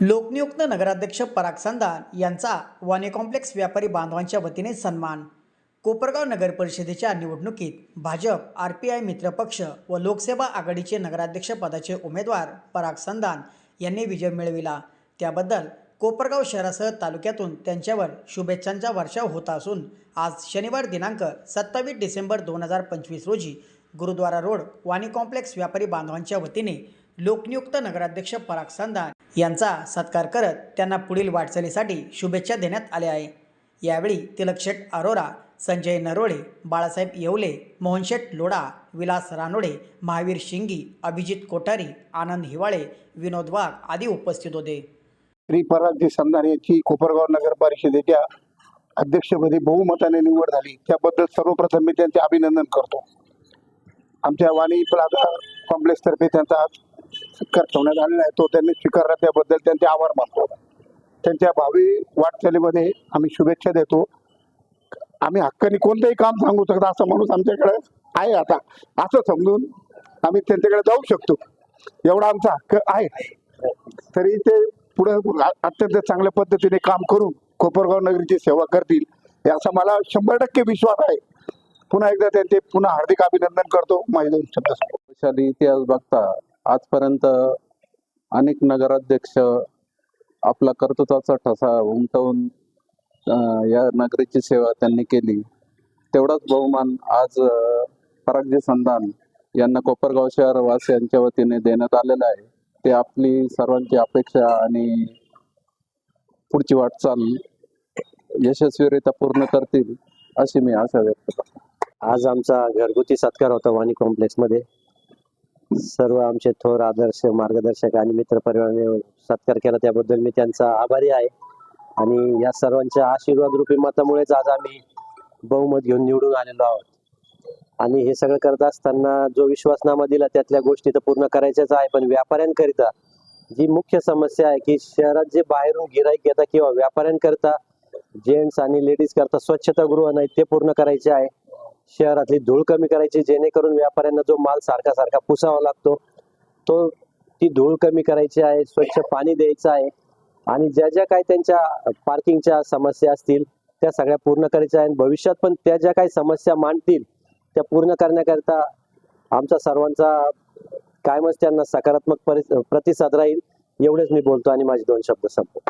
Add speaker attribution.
Speaker 1: लोकनियुक्त नगराध्यक्ष पराग संदान यांचा वाने कॉम्प्लेक्स व्यापारी बांधवांच्या वतीने सन्मान. कोपरगाव नगर परिषदेच्या निवडणुकीत भाजप आर पी आय मित्रपक्ष व लोकसेवा आघाडीचे नगराध्यक्ष पदाचे उमेदवार पराग संदान यांनी विजय मिळविला. त्याबद्दल कोपरगाव शहरासह तालुक्यातून त्यांच्यावर शुभेच्छांचा वर्षाव होत असून आज शनिवार दिनांक सत्तावीस डिसेंबर दोन हजार पंचवीस रोजी गुरुद्वारा रोड वाणी कॉम्प्लेक्स व्यापारी बांधवांच्या वतीने लोकनियुक्त नगराध्यक्ष पराग संदान यांचा सत्कार करत त्यांना पुढील वाटचालीसाठी शुभेच्छा देण्यात आल्या आहे. यावेळी तिलकशेठ अरोरा संजय नरोळे बाळासाहेब येवले मोहनशेठ लोढा विलास रानोडे महावीर शिंगी अभिजित कोठारी आनंद हिवाळे विनोद वाघ आदी उपस्थित होते.
Speaker 2: श्री परागजी संधान यांची कोपरगाव नगर परिषदेच्या अध्यक्षपदी बहुमताने निवड झाली. त्याबद्दल सर्वप्रथम मी त्यांचे अभिनंदन करतो. आमच्या वाणी प्राधार कॉम्प्लेक्स तर्फे त्यांचा आज सत्कार ठेवण्यात आलेला आहे. तो त्यांनी स्वीकारला त्याबद्दल त्यांचे आभार मानतो. त्यांच्या भावी वाटचालीमध्ये आम्ही शुभेच्छा देतो. आम्ही हक्काने कोणतंही काम सांगू शकता असा माणूस आमच्याकडे आहे आता. असं समजून आम्ही त्यांच्याकडे जाऊ शकतो. एवढा आमचा हक्क आहे. तरी ते पुढे अत्यंत चांगल्या पद्धतीने काम करून कोपरगाव नगरीची सेवा करतील. याचा मला शंभर टक्के विश्वास आहे. पुन्हा एकदा त्यांचे पुन्हा हार्दिक अभिनंदन करतो. माझे दोन शब्द
Speaker 3: इतिहास बघता आजपर्यंत अनेक नगराध्यक्ष आपला कर्तृत्वाचा ठसा उमटवून या नगरीची सेवा त्यांनी केली. तेवढाच बहुमान आज परागजी संधान यांना कोपरगाव शहरवास यांच्या वतीने देण्यात आलेलं आहे. ते आपली सर्वांची अपेक्षा आणि पुढची वाटचाल यशस्वीरित्या पूर्ण करतील अशी मी आशा व्यक्त करतो.
Speaker 4: आज आमचा घरगुती सत्कार होता वाणी कॉम्प्लेक्समध्ये सर्व आमचे थोर आदर्श मार्गदर्शक आणि मित्रपरिवाराने सत्कार केला. त्याबद्दल मी त्यांचा आभारी आहे. आणि या सर्वांच्या आशीर्वाद रूपी मतामुळेच आज आम्ही बहुमत घेऊन निवडून आलेलो आहोत. आणि हे सगळं करत असताना जो विश्वासनामा दिला त्यातल्या गोष्टी तर पूर्ण करायच्याच आहे. पण व्यापाऱ्यांकरिता जी मुख्य समस्या आहे की शहरात जे बाहेरून गिराईक घेता किंवा व्यापाऱ्यांकरिता जेंट्स आणि लेडीज करता स्वच्छतागृह नाही ते पूर्ण करायचे आहे. शहरातली धूळ कमी करायची जेणेकरून व्यापाऱ्यांना जो माल सारखा सारखा पुसावा लागतो तो ती धूळ कमी करायची आहे स्वच्छ पाणी द्यायचं आहे आणि ज्या ज्या काही त्यांच्या पार्किंगच्या समस्या असतील त्या सगळ्या पूर्ण करायच्या आहेत. भविष्यात पण त्या ज्या काही समस्या मांडतील त्या पूर्ण करण्याकरिता आमचा सर्वांचा कायमच त्यांना सकारात्मक परि प्रतिसाद राहील एवढेच मी बोलतो आणि माझे दोन शब्द संपतो